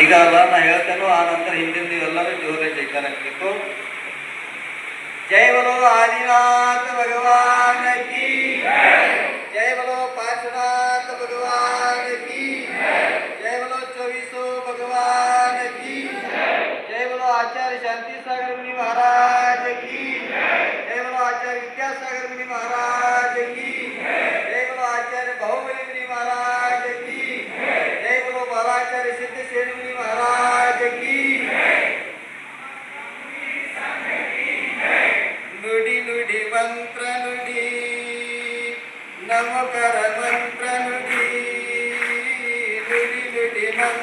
ಈಗ ಅಲ್ಲ ನಾ ಹೇಳ್ತೇನೋ ಆ ನಂತರ ಹಿಂದಿನ ನೀವೆಲ್ಲರೂ ಜೋರಲ್ಲಿ ಜೈಕಾರ ಜೈವರು ಆದಿನಾಥ ಭಗವಾನ್. நம கரமன் பிரனுடி நுடி நுடி மன்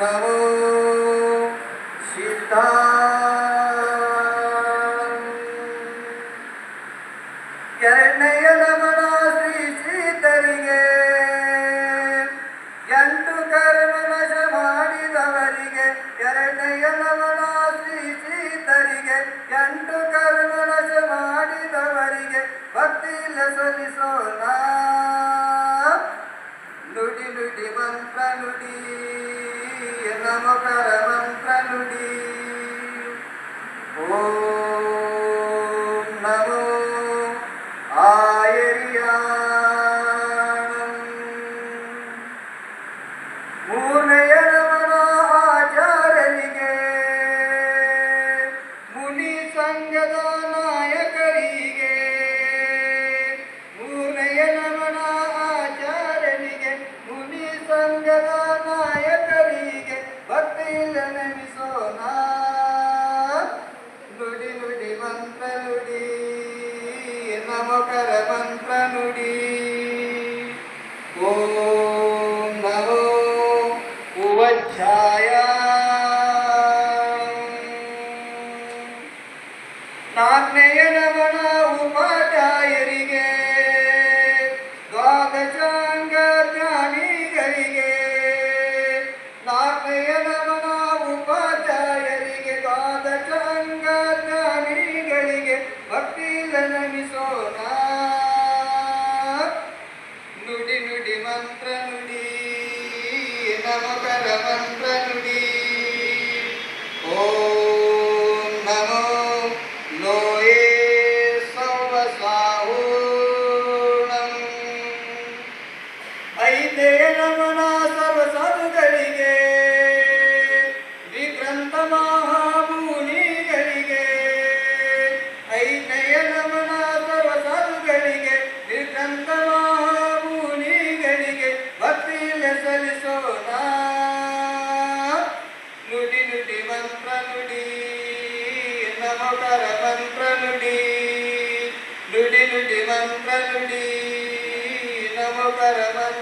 नमो शिष्टा ಎರಡನೆಯ ನಮನ ಶ್ರೀ ಶ್ರೀತರಿಗೆ ಎಂಟು ಕರ್ಮ ನಶ ಮಾಡಿದವರಿಗೆ ಎರಡನೆಯ ನಮನ ಶ್ರೀ ಶ್ರೀತರಿಗೆ ಎಂಟು ಮಾಡಿದವರಿಗೆ ಭಕ್ತಿ ಸಲ್ಲಿಸೋಣ. ನುಡಿ ನುಡಿ ಮಂತ್ರ ನುಡಿ. నమకర మంత్రనుడి ॐ नमो उवच्छाय नान्मयनमना నమ పరమ परमं करुणीनम परमं